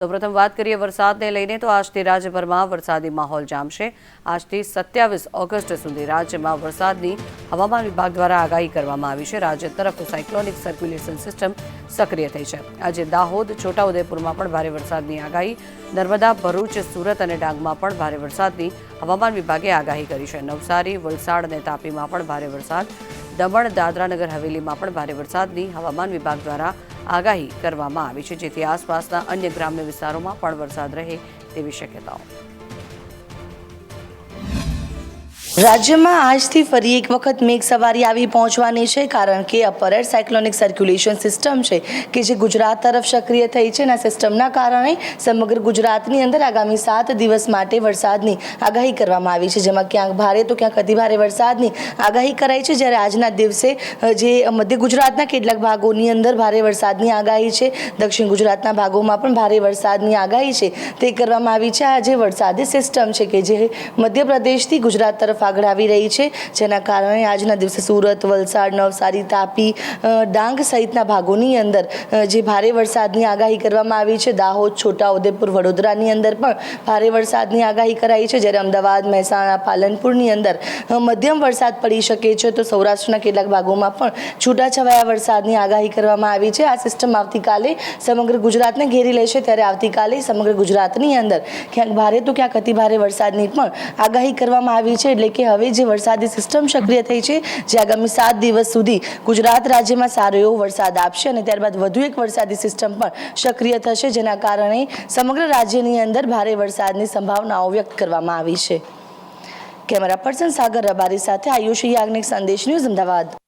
તો પ્રથમ વાત કરીએ વરસાદને લઈને, તો આજથી રાજ્યભરમાં વરસાદી માહોલ જામશે. આજથી સત્યાવીસ ઓગસ્ટ સુધી રાજ્યમાં વરસાદની હવામાન વિભાગ દ્વારા આગાહી કરવામાં આવી છે. રાજ્ય તરફ સાયક્લોનિક સર્ક્યુલેશન સિસ્ટમ સક્રિય થઈ છે. આજે દાહોદ, છોટાઉદેપુરમાં પણ ભારે વરસાદની આગાહી. નર્મદા, ભરૂચ, સુરત અને ડાંગમાં પણ ભારે વરસાદની હવામાન વિભાગે આગાહી કરી છે. નવસારી, વલસાડ અને તાપીમાં પણ ભારે વરસાદ દમણ, દાદરાનગર હવેલીમાં પણ ભારે વરસાદની હવામાન વિભાગ દ્વારા આગાહી કરવામાં આવી છે, જેથી આસપાસના અન્ય ગ્રામ્ય વિસ્તારોમાં પણ વરસાદ રહે તેવી શક્યતાઓ. રાજ્યમાં આજથી ફરી એક વખત મેઘ સવારી આવી પહોંચવાની છે, કારણ કે upper air cyclonic circulation system છે, કે જે ગુજરાત તરફ સક્રિય થઈ છે અને સિસ્ટમના કારણે સમગ્ર ગુજરાતની અંદર આગામી સાત દિવસ માટે વરસાદની આગાહી કરવામાં આવી છે. જેમાં ક્યાંક ભારે તો ક્યાંક અતિભારે વરસાદની આગાહી કરાઈ છે. જ્યારે આજના દિવસે જે મધ્ય ગુજરાતના કેટલાક ભાગોની અંદર ભારે વરસાદની આગાહી છે, દક્ષિણ ગુજરાતના ભાગોમાં પણ ભારે વરસાદની આગાહી છે. તે કરવામાં આવી છે. આ જે વરસાદી સિસ્ટમ છે કે જે મધ્યપ્રદેશથી ગુજરાત તરફ આગળ રહી છે, જેના કારણે આજના દિવસે સુરત, વલસાડ, નવસારી, તાપી ડાંગ સહિતના ભાગોની અંદર જે ભારે વરસાદની આગાહી કરવામાં આવી છે. દાહોદ છોટા ઉદેપુર વડોદરાની અંદર પણ ભારે વરસાદની આગાહી કરાઈ છે. જ્યારે અમદાવાદ, મહેસાણા, પાલનપુરની અંદર મધ્યમ વરસાદ પડી શકે છે, તો સૌરાષ્ટ્રના કેટલાક ભાગોમાં પણ છૂટાછવાયા વરસાદની આગાહી કરવામાં આવી છે. આ સિસ્ટમ આવતીકાલે સમગ્ર ગુજરાતને ઘેરી લેશે. ત્યારે આવતીકાલે સમગ્ર ગુજરાતની અંદર ક્યાંક ભારે તો ક્યાંક અતિ ભારે વરસાદની પણ આગાહી કરવામાં આવી છે. એટલે કે હવે જે વરસાદી સિસ્ટમ સક્રિય થઈ છે, જે આગામી સાત દિવસ સુધી ગુજરાત રાજ્યમાં સારો એવો વરસાદ આપશે અને ત્યારબાદ વધુ એક વરસાદી સિસ્ટમ પણ સક્રિય થશે, જેના કારણે સમગ્ર રાજ્યની અંદર ભારે વરસાદની સંભાવનાઓ વ્યક્ત કરવામાં આવી છે. કેમેરા પર્સન સાગર રબારી સાથે આયુષ યાજ્ઞિક સંદેશ ન્યૂઝ અમદાવાદ.